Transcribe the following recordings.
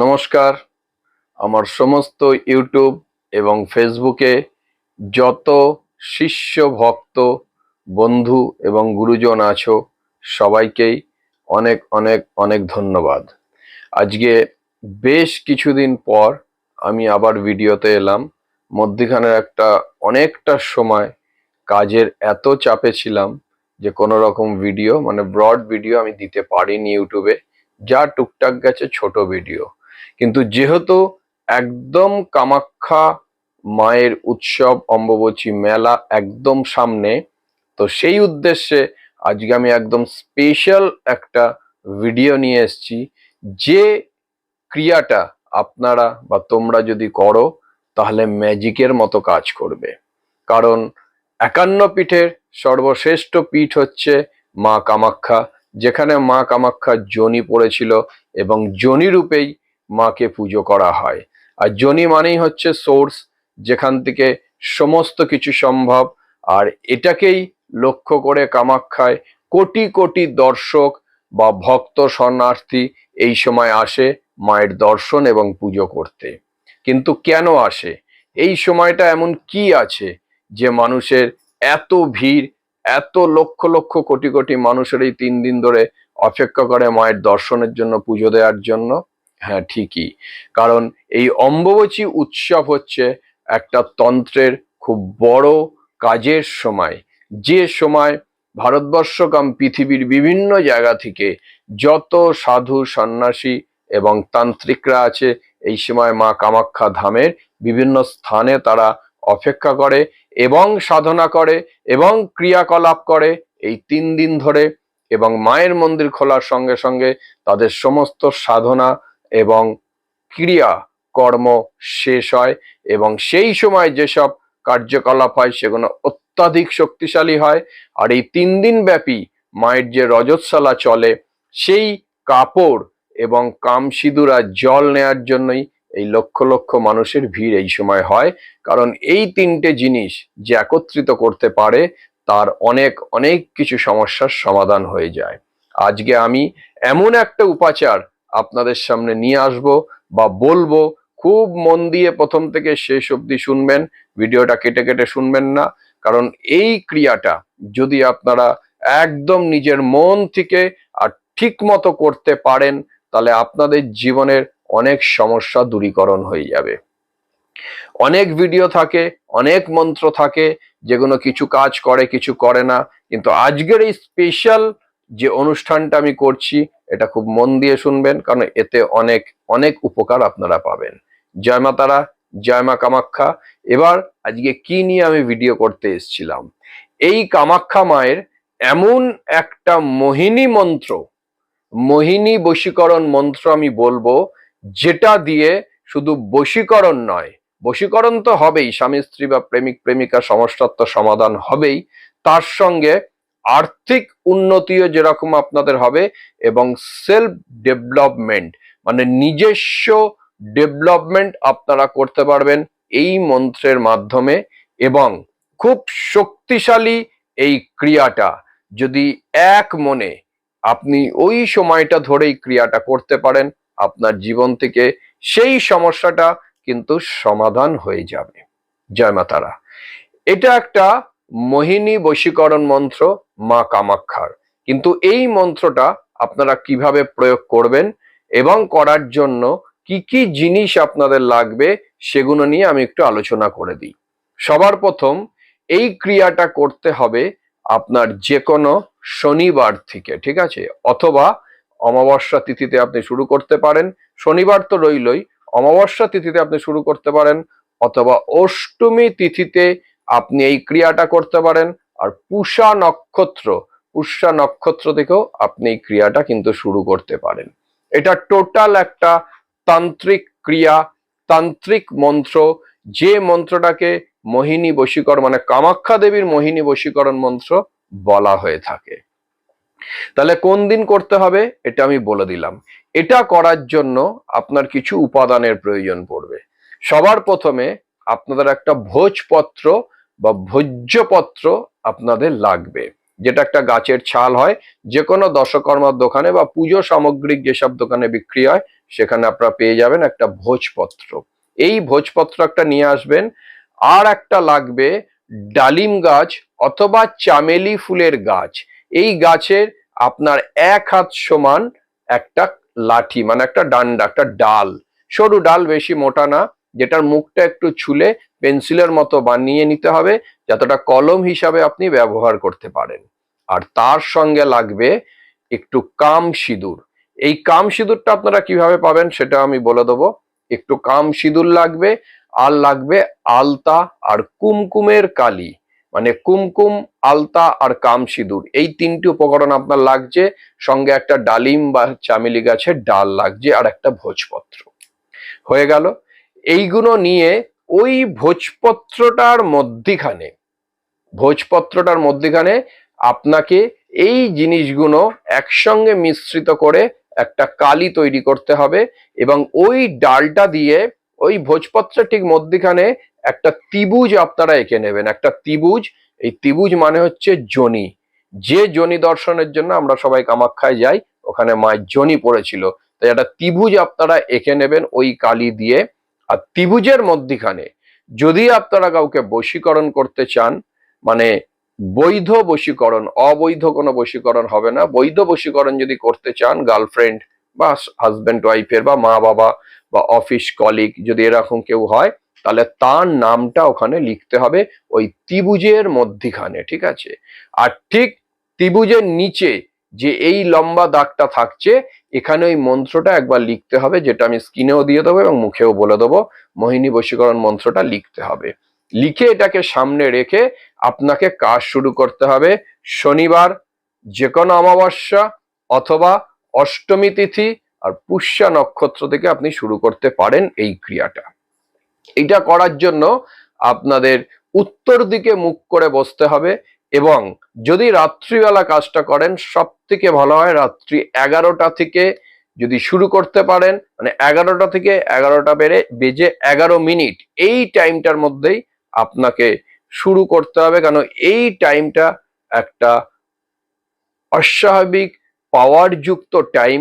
নমস্কার। আমার সমস্ত ইউটিউব এবং ফেসবুকে যত শিষ্য ভক্ত, বন্ধু এবং গুরুজন আছো, সবাইকেই অনেক অনেক অনেক ধন্যবাদ। আজকে বেশ কিছুদিন পর আমি আবার ভিডিওতে এলাম। মধ্যিখানের একটা অনেকটা সময় কাজের এত চাপে ছিলাম যে কোনো রকম ভিডিও মানে ব্রড ভিডিও আমি দিতে পারিনি ইউটিউবে, যা টুকটাক গেছে ছোট ভিডিও। কিন্তু যেহেতু একদম কামাখ্যা মায়ের উৎসব, অম্বুবচী মেলা একদম সামনে, তো সেই উদ্দেশ্যে আজকে আমি একদম স্পেশাল একটা ভিডিও নিয়ে এসেছি। যে ক্রিয়াটা আপনারা বা তোমরা যদি করো, তাহলে ম্যাজিকের মতো কাজ করবে। কারণ একান্ন পীঠের সর্বশ্রেষ্ঠ পীঠ হচ্ছে মা কামাখ্যা, যেখানে মা কামাখ্যা জনি পড়েছিল এবং জনি রূপেই মাকে পুজো করা হয়। আর জনি মানেই হচ্ছে সোর্স যেখান থেকে সমস্ত কিছু সম্ভব। আর এটাকেই লক্ষ্য করে কামাখ্যায় কোটি কোটি দর্শক বা ভক্ত, শরণার্থী এই সময় আসে মায়ের দর্শন এবং পুজো করতে। কিন্তু কেন আসে? এই সময়টা এমন কি আছে যে মানুষের এত ভিড়, এত লক্ষ লক্ষ কোটি কোটি মানুষের এই তিন দিন ধরে অপেক্ষা করে মায়ের দর্শনের জন্য, পুজো দেওয়ার জন্য? হ্যাঁ ঠিকই। কারণ এই অম্বুবচী উৎসব হচ্ছে একটা তন্ত্রের খুব বড় কাজের সময়। যে সময় ভারতবর্ষ কাম পৃথিবীর বিভিন্ন জায়গা থেকে যত সাধু, সন্ন্যাসী এবং তান্ত্রিকরা আছে, এই সময় মা কামাখ্যা ধামের বিভিন্ন স্থানে তারা অপেক্ষা করে এবং সাধনা করে এবং ক্রিয়াকলাপ করে এই তিন দিন ধরে এবং মায়ের মন্দির খোলার সঙ্গে সঙ্গে তাদের সমস্ত সাধনা এবং ক্রিয়া কর্ম শেষ হয় এবং সেই সময় যেসব কার্যকলাপ হয় সেগুলো অত্যাধিক শক্তিশালী হয়। আর এই তিন দিন ব্যাপী মায়ের যে রজতশালা চলে, সেই কাপড় এবং কামসিঁদুরা জল নেয়ার জন্যই এই লক্ষ লক্ষ মানুষের ভিড় এই সময় হয়। কারণ এই তিনটে জিনিস যে একত্রিত করতে পারে, তার অনেক অনেক কিছু সমস্যার সমাধান হয়ে যায়। আজকে আমি এমন একটা উপাচার আপনাদের সামনে নিয়ে আসব বা বলব। খুব মন দিয়ে প্রথম থেকে শেষ অবধি শুনবেন, ভিডিওটা কেটে কেটে শুনবেন না। কারণ এই ক্রিয়াটা যদি আপনারা একদম নিজের মন থেকে আর ঠিক মতো করতে পারেন, তাহলে আপনাদের জীবনের অনেক সমস্যা দূরীকরণ হয়ে যাবে। অনেক ভিডিও থাকে, অনেক মন্ত্র থাকে, যেগুলো কিছু কাজ করে, কিছু করে না। কিন্তু আজকের এই স্পেশাল যে অনুষ্ঠানটা আমি করছি, এটা খুব মন দিয়ে শুনবেন, কারণ এতে অনেক অনেক উপকার আপনারা পাবেন। জয় মা তারা, জয় মা কামাখ্যা। এবার আজকে কি নিয়ে আমি ভিডিও করতে এসেছিলাম? এই কামাখ্যা মায়ের এমন একটা মোহিনী মন্ত্র, মোহিনী বশীকরণ মন্ত্র আমি বলব, যেটা দিয়ে শুধু বশীকরণ নয়, বশীকরণ তো হবেই, স্বামী স্ত্রী বা প্রেমিক, প্রেমিকা সমস্যার তো সমাধান হবেই। তার সঙ্গে আর্থিক উন্নতিও যেরকম আপনাদের হবে এবং সেলফ ডেভেলপমেন্ট মানে নিজস্ব ডেভেলপমেন্ট আপনারা করতে পারবেন এই মন্ত্রের মাধ্যমে এবং খুব শক্তিশালী এই ক্রিয়াটা, যদি এক মনে আপনি ওই সময়টা ধরেই ক্রিয়াটা করতে পারেন, আপনার জীবন থেকে সেই সমস্যাটা কিন্তু সমাধান হয়ে যাবে। জয় মা তারা এটা একটা মোহিনী বশীকরণ মন্ত্র মা কামাক্ষার। কিন্তু এই মন্ত্রটা আপনারা কীভাবে প্রয়োগ করবেন এবং করার জন্য কি কি জিনিস আপনাদের লাগবে সেগুলো নিয়ে আমি একটু আলোচনা করে দিই। সবার প্রথম, এই ক্রিয়াটা করতে হবে আপনার যে কোনো শনিবার থেকে, ঠিক আছে? অথবা অমাবস্যা তিথিতে আপনি শুরু করতে পারেন, শনিবার তো রইলই, অমাবস্যা তিথিতে আপনি শুরু করতে পারেন, অথবা অষ্টমী তিথিতে আপনি এই ক্রিয়াটা করতে পারেন আর পুষা নক্ষত্র পুষ্যা নক্ষত্র থেকেও আপনি এই ক্রিয়াটা কিন্তু শুরু করতে পারেন। এটা টোটাল একটা তান্ত্রিক ক্রিয়া, তান্ত্রিক মন্ত্র। যে মন্ত্রটাকে মোহিনী বশীকরণ মানে কামাখ্যা দেবীর মোহিনী বশীকরণ মন্ত্র বলা হয়ে থাকে। তাহলে কোন দিন করতে হবে? এটা আমি বলে দিলাম। এটা করার জন্য আপনার কিছু উপাদানের প্রয়োজন পড়বে। সবার প্রথমে আপনাদের একটা ভোজপত্র বা ভোজ্যপত্র আপনাদের লাগবে। যেটা একটা গাছের ছাল হয় যে কোনো দশকর্মার দোকানে বা পুজো সামগ্রিক যেসব দোকানে বিক্রি হয়, সেখানে আপনারা পেয়ে যাবেন একটা ভোজপত্র। এই ভোজপত্র একটা নিয়ে আসবেন, আর একটা লাগবে ডালিম গাছ অথবা চামেলি ফুলের গাছ। এই গাছের আপনার এক হাত সমান একটা লাঠি মানে একটা ডান্ডা, একটা ডাল। সরু ডাল বেশি মোটা না, যেটার মুখটা একটু ছুলে পেন্সিলের মতো বানিয়ে নিতে হবে যতটা কলম হিসাবে আপনি ব্যবহার করতে পারেন। আর তার সঙ্গে লাগবে একটু কাম সিঁদুর। এই কাম সিঁদুরটা আপনারা কীভাবে পাবেন সেটা আমি বলে দেবো। একটু কাম সিঁদুর লাগবে, আর লাগবে আলতা আর কুমকুমের কালি। মানে কুমকুম, আলতা আর কাম সিঁদুর। এই তিনটি উপকরণ আপনার লাগছে, সঙ্গে একটা ডালিম বা চামেলি গাছের ডাল লাগছে আর একটা ভোজপত্র। হয়ে গেল। এইগুলো নিয়ে ওই ভোজপত্রটার মধ্যিখানে ভোজপত্রটার মধ্যিখানে আপনাকে এই জিনিসগুলো একসঙ্গে মিশ্রিত করে একটা কালি তৈরি করতে হবে এবং ওই ডালটা দিয়ে ওই ভোজপত্রের ঠিক মধ্যিখানে একটা ত্রিভুজ আপনারা এঁকে নেবেন। একটা ত্রিভুজ, এই ত্রিভুজ মানে হচ্ছে জনি। যে জনি দর্শনের জন্য আমরা সবাই কামাখ্যায় যাই, ওখানে মায়ের জনি পড়েছিল। তাই একটা ত্রিভুজ আপনারা এঁকে নেবেন ওই কালি দিয়ে। আর ত্রিভুজের মধ্যিখানে যদি আপনারা কাউকে বশীকরণ করতে চান মানে বৈধ বশীকরণ, অবৈধ কোনো বশীকরণ হবে না। বৈধ বশীকরণ যদি করতে চান, গার্লফ্রেন্ড বা হাজব্যান্ড, ওয়াইফের বা মা বাবা বা অফিস কলিগ যদি এরকম কেউ হয়, তাহলে তার নামটা ওখানে লিখতে হবে ওই ত্রিভুজের মধ্যিখানে, ঠিক আছে? আর ঠিক ত্রিভুজের নিচে যে এই লম্বা দাগটা থাকছে এখানে ওই মন্ত্রটা একবার লিখতে হবে, যেটা আমি স্ক্রিনেও দিয়ে দেবো এবং মুখেও বলে দেবো। মোহিনী বশীকরণ মন্ত্রটা লিখতে হবে। লিখে এটাকে সামনে রেখে আপনাকে কাজ শুরু করতে হবে। শনিবার যে কোনো অমাবস্যা অথবা অষ্টমী তিথি আর পুষ্যা নক্ষত্র থেকে আপনি শুরু করতে পারেন এই ক্রিয়াটা। এটা করার জন্য আপনাদের উত্তর দিকে মুখ করে বসতে হবে। এবং যদি রাত্রিবেলা কাজটা করেন সব থেকে ভালো হয় রাত্রি এগারোটা থেকে যদি শুরু করতে পারেন মানে এগারোটা থেকে এগারোটা বেড়ে বেজে এগারো মিনিট, এই টাইমটার মধ্যেই আপনাকে শুরু করতে হবে। কারণ এই টাইমটা একটা অস্বাভাবিক পাওয়ারযুক্ত টাইম,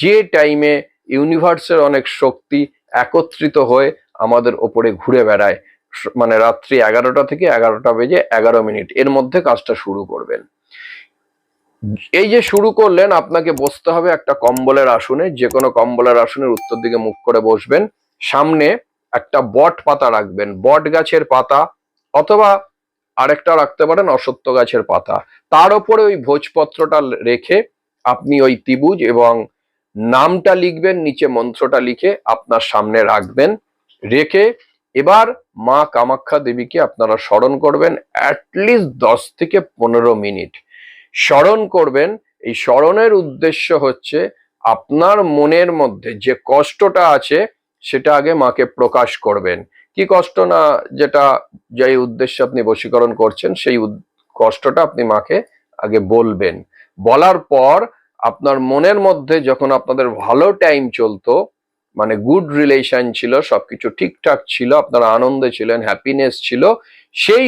যে টাইমে ইউনিভার্সের অনেক শক্তি একত্রিত হয়ে আমাদের ওপরে ঘুরে বেড়ায়। মানে রাত্রি এগারোটা থেকে এগারোটা বেজে এগারো মিনিট এর মধ্যে কাজটা শুরু করবেন। এই যে শুরু করলেন, আপনাকে বসতে হবে একটা কম্বলের আসনে যে কোনো কম্বলের আসনের উত্তর দিকে মুখ করে বসবেন। সামনে একটা বট পাতা রাখবেন, বট গাছের পাতা অথবা আরেকটা রাখতে পারেন অসত্য গাছের পাতা। তার উপরে ওই ভোজপত্রটা রেখে আপনি ওই ত্রিভুজ এবং নামটা লিখবেন, নিচে মন্ত্রটা লিখে আপনার সামনে রাখবেন। রেখে এবার মা কামাখ্যা দেবীকে আপনারা স্মরণ করবেন অ্যাটলিস্ট দশ থেকে পনেরো মিনিট। স্মরণ করবেন, এই স্মরণের উদ্দেশ্য হচ্ছে আপনার মনের মধ্যে যে কষ্টটা আছে, সেটা আগে মাকে প্রকাশ করবেন। কি কষ্ট না যেটা, যেই উদ্দেশ্যে আপনি বশীকরণ করছেন, সেই কষ্টটা আপনি মাকে আগে বলবেন। বলার পর আপনার মনের মধ্যে যখন আপনাদের ভালো টাইম চলতো মানে গুড রিলেশন ছিল, সবকিছু ঠিকঠাক ছিল, আপনারা আনন্দে ছিলেন হ্যাপিনেস ছিল, সেই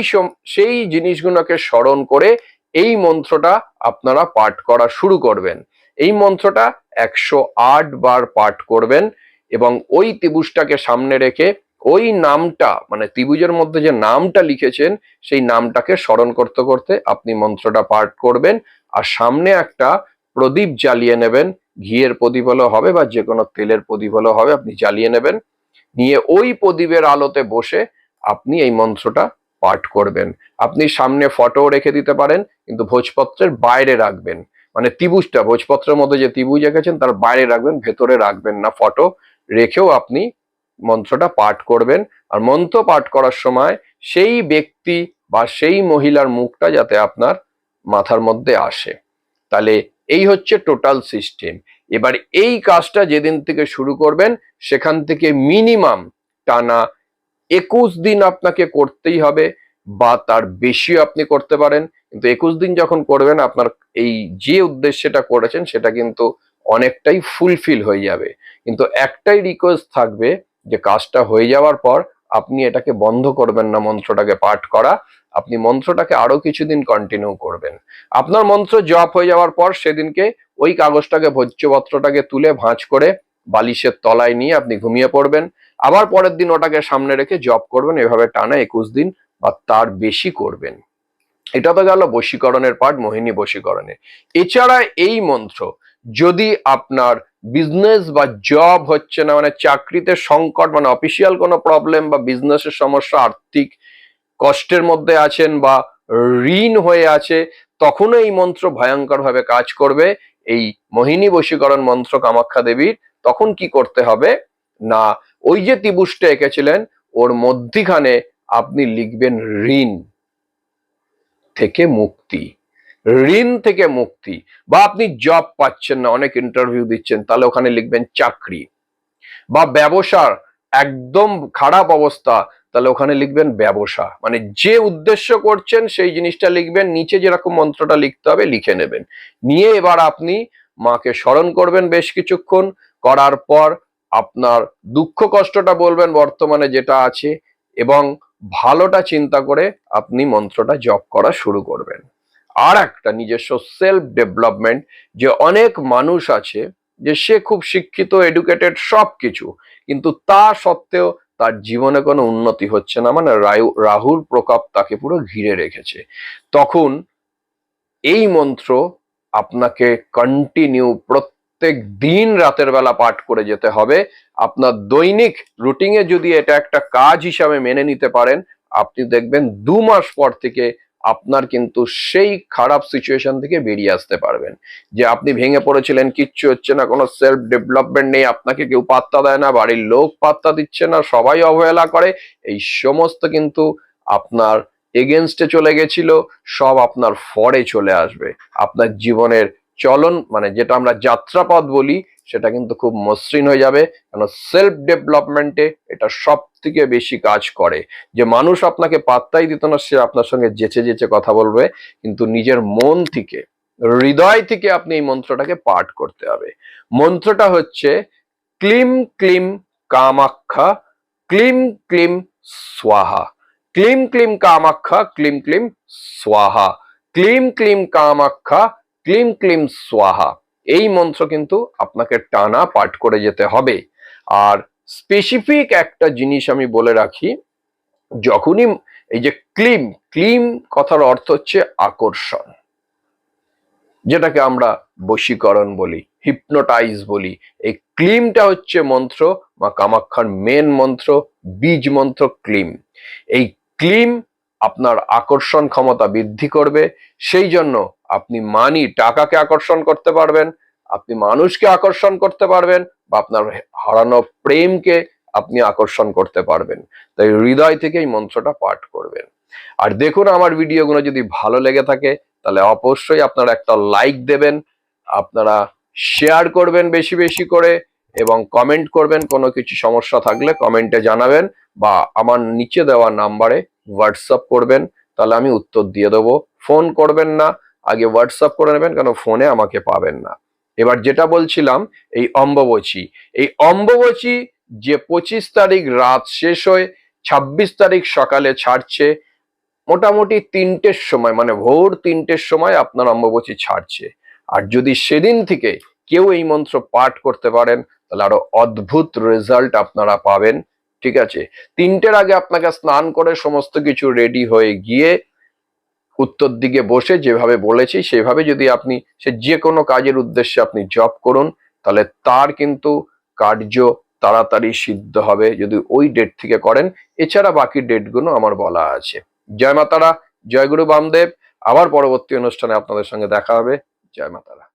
সেই জিনিসগুলোকে স্মরণ করে এই মন্ত্রটা আপনারা পাঠ করা শুরু করবেন। এই মন্ত্রটা একশো আট বার পাঠ করবেন এবং ওই ত্রিভুজটাকে সামনে রেখে ওই নামটা মানে ত্রিভুজের মধ্যে যে নামটা লিখেছেন, সেই নামটাকে স্মরণ করতে করতে আপনি মন্ত্রটা পাঠ করবেন আর সামনে একটা প্রদীপ জ্বালিয়ে নেবেন। ঘিয়ের প্রদীপ হলেও হবে বা যে কোনো তেলের প্রদীপ হলেও হবে, আপনি জ্বালিয়ে নেবেন। নিয়ে ওই প্রদীপের আলোতে বসে আপনি এই মন্ত্রটা পাঠ করবেন। আপনি সামনে ফটো রেখে দিতে পারেন, কিন্তু ভোজপত্রের বাইরে রাখবেন। মানে ত্রিভুজটা, ভোজপত্রের মধ্যে যে ত্রিভুজ এঁকেছেন, তার বাইরে রাখবেন, ভেতরে রাখবেন না ফটো। রেখেও আপনি মন্ত্রটা পাঠ করবেন। আর মন্ত্র পাঠ করার সময় সেই ব্যক্তি বা সেই মহিলার মুখটা যাতে আপনার মাথার মধ্যে আসে। তাহলে এই হচ্ছে টোটাল সিস্টেম এবার এই কাজটা যেদিন থেকে শুরু করবেন, সেখান থেকে মিনিমাম টানা একুশ দিন আপনাকে করতেই হবে বা তার বেশিও আপনি করতে পারেন। কিন্তু একুশ দিন যখন করবেন, আপনার এই যে উদ্দেশ্যটা করেছেন, সেটা কিন্তু অনেকটাই ফুলফিল হয়ে যাবে। কিন্তু একটাই রিকোয়েস্ট থাকবে যে কাজটা হয়ে যাওয়ার পর আপনি এটাকে বন্ধ করবেন না মন্ত্রটাকে পাঠ করা, আপনি মন্ত্রটাকে আরও কিছুদিন কন্টিনিউ করবেন। আপনার মন্ত্র জপ হয়ে যাওয়ার পর সেদিনকে ওই কাগজটাকে, ভোজ্যপত্রটাকে তুলে ভাঁজ করে বালিশের তলায় নিয়ে আপনি ঘুমিয়ে পড়বেন। আবার পরের দিন ওটাকে সামনে রেখে জব করবেন, এভাবে টানা একুশ দিন বা তার বেশি করবেন। এটা তো গেল বশীকরণের পার্ট মোহিনী বশীকরণের এছাড়া এই মন্ত্র, যদি আপনার বিজনেস বা জব হচ্ছে না মানে চাকরিতে সংকট মানে অফিসিয়াল কোনো প্রবলেম বা বিজনেসের সমস্যা, আর্থিক কষ্টের মধ্যে আছেন বা ঋণ হয়ে আছে, তখনও এই মন্ত্র ভয়ঙ্করভাবে কাজ করবে। এই মোহিনী বশীকরণ মন্ত্র কামাখ্যা দেবীর, তখন কি করতে হবে? না, ওই যে ত্রিভুজটা এঁকেছিলেন, ওর মধ্যিখানে আপনি লিখবেন ঋণ থেকে মুক্তি। ঋণ থেকে মুক্তি। বা আপনি জব পাচ্ছেন না, অনেক ইন্টারভিউ দিচ্ছেন, তাহলে ওখানে লিখবেন চাকরি। বা ব্যবসার একদম খারাপ অবস্থা, তাহলে ওখানে লিখবেন ব্যবসা। মানে যে উদ্দেশ্য করছেন, সেই জিনিসটা লিখবেন, নিচে যেরকম মন্ত্রটা লিখতে হবে, লিখে নেবেন। নিয়ে এবার আপনি মাকে স্মরণ করবেন বেশ কিছুক্ষণ, করার পর আপনার দুঃখ কষ্টটা বলবেন বর্তমানে যেটা আছে, এবং ভালোটা চিন্তা করে আপনি মন্ত্রটা জপ করা শুরু করবেন। আর একটা নিজস্ব সেলফ ডেভেলপমেন্ট যে অনেক মানুষ আছে যে সে খুব শিক্ষিত এডুকেটেড সব কিছু কিন্তু তা সত্ত্বেও তার জীবনে কোনো উন্নতি হচ্ছে না। মানে রাহুর প্রকোপ তাকে পুরো ঘিরে রেখেছে। তখন এই মন্ত্র আপনাকে কন্টিনিউ প্রত্যেক দিন রাতের বেলা পাঠ করে যেতে হবে। আপনার দৈনিক রুটিনে যদি এটা একটা কাজ হিসাবে মেনে নিতে পারেন, আপনি দেখবেন দু মাস পর থেকে আপনার কিন্তু সেই খারাপ সিচুয়েশন থেকে বেরিয়ে আসতে পারবেন। যে আপনি ভেঙে পড়েছিলেন, কিচ্ছু হচ্ছে না, কোনো সেলফ ডেভেলপমেন্ট নেই, আপনাকে কেউ পাত্তা দেয় না, বাড়ির লোক পাত্তা দিচ্ছে না, সবাই অবহেলা করে, এই সমস্ত কিন্তু আপনার এগেনস্টে চলে গেছিল, সব আপনার ফরে চলে আসবে। আপনার জীবনের চলন মানে যেটা আমরা যাত্রাপথ বলি, সেটা কিন্তু খুব মসৃণ হয়ে যাবে, কেন সেলফ ডেভেলপমেন্টে এটা সব থেকে বেশি কাজ করে। যে মানুষ আপনাকে পাত্তাই দিত না, সে আপনার সঙ্গে যেচে যেচে কথা বলবে, কিন্তু নিজের মন থেকে, হৃদয় থেকে আপনি এই মন্ত্রটাকে পাঠ করতে হবে। মন্ত্রটা হচ্ছে, ক্লিম ক্লিম কামাখ্যা, ক্লিম ক্লিম স্বাহা। ক্লিম ক্লিম কামাখ্যা, ক্লিম ক্লিম স্বাহা। ক্লিম ক্লিম কামাখ্যা, ক্লিম ক্লিম স্বাহা। এই মন্ত্র কিন্তু আপনাকে টানা পাঠ করে যেতে হবে। আর স্পেসিফিক একটা জিনিস আমি বলে রাখি, যখনই এই যে ক্লিম ক্লিম কথার অর্থ হচ্ছে আকর্ষণ। যেটাকে আমরা বশীকরণ বলি হিপনোটাইজ বলি। এই ক্লিমটা হচ্ছে মন্ত্র বা কামাক্ষার মেন মন্ত্র, বীজ মন্ত্র ক্লিম। এই ক্লিম আপনার আকর্ষণ ক্ষমতা বৃদ্ধি করবে, সেই জন্য আপনি মানি টাকাকে আকর্ষণ করতে পারবেন আপনি মানুষকে আকর্ষণ করতে পারবেন বা আপনার হারানো প্রেমকে আপনি আকর্ষণ করতে পারবেন। তাই হৃদয় থেকে এই মন্ত্রটা পাঠ করবেন। আর দেখুন আমার ভিডিওগুলো যদি ভালো লেগে থাকে, তাহলে অবশ্যই আপনারা একটা লাইক দেবেন, আপনারা শেয়ার করবেন বেশি বেশি করে এবং কমেন্ট করবেন, কোনো কিছু সমস্যা থাকলে কমেন্টে জানাবেন বা আমার নিচে দেওয়া নাম্বারে হোয়াটসঅ্যাপ করবেন, তাহলে আমি উত্তর দিয়ে দেবো। ফোন করবেন না, আগে হোয়াটসঅ্যাপ করে নেবেন, কেন ফোনে আমাকে পাবেন না। এবার যেটা বলছিলাম, এই অম্ববচী। এই অম্ববচী যে পঁচিশ তারিখ রাত শেষ হয়ে, ছাব্বিশ তারিখ সকালে ছাড়ছে, মোটামুটি তিনটের সময় মানে ভোর তিনটের সময় আপনার অম্ববচী ছাড়ছে। আর যদি সেদিন থেকে কেউ এই মন্ত্র পাঠ করতে পারেন, তাহলে আরও অদ্ভুত রেজাল্ট আপনারা পাবেন, ঠিক আছে? তিনটের আগে আপনাকে স্নান করে সমস্ত কিছু রেডি হয়ে গিয়ে উত্তর দিকে বসে যেভাবে বলেছি, সেভাবে যদি আপনি সে যে কোনো কাজের উদ্দেশ্যে আপনি জব করুন, তাহলে তার কিন্তু কার্য তাড়াতাড়ি সিদ্ধ হবে যদি ওই ডেট থেকে করেন। এছাড়া বাকি ডেটগুলো আমার বলা আছে। জয় মাতারা, জয় গুরু বামদেব। আবার পরবর্তী অনুষ্ঠানে আপনাদের সঙ্গে দেখা হবে। জয় মাতারা।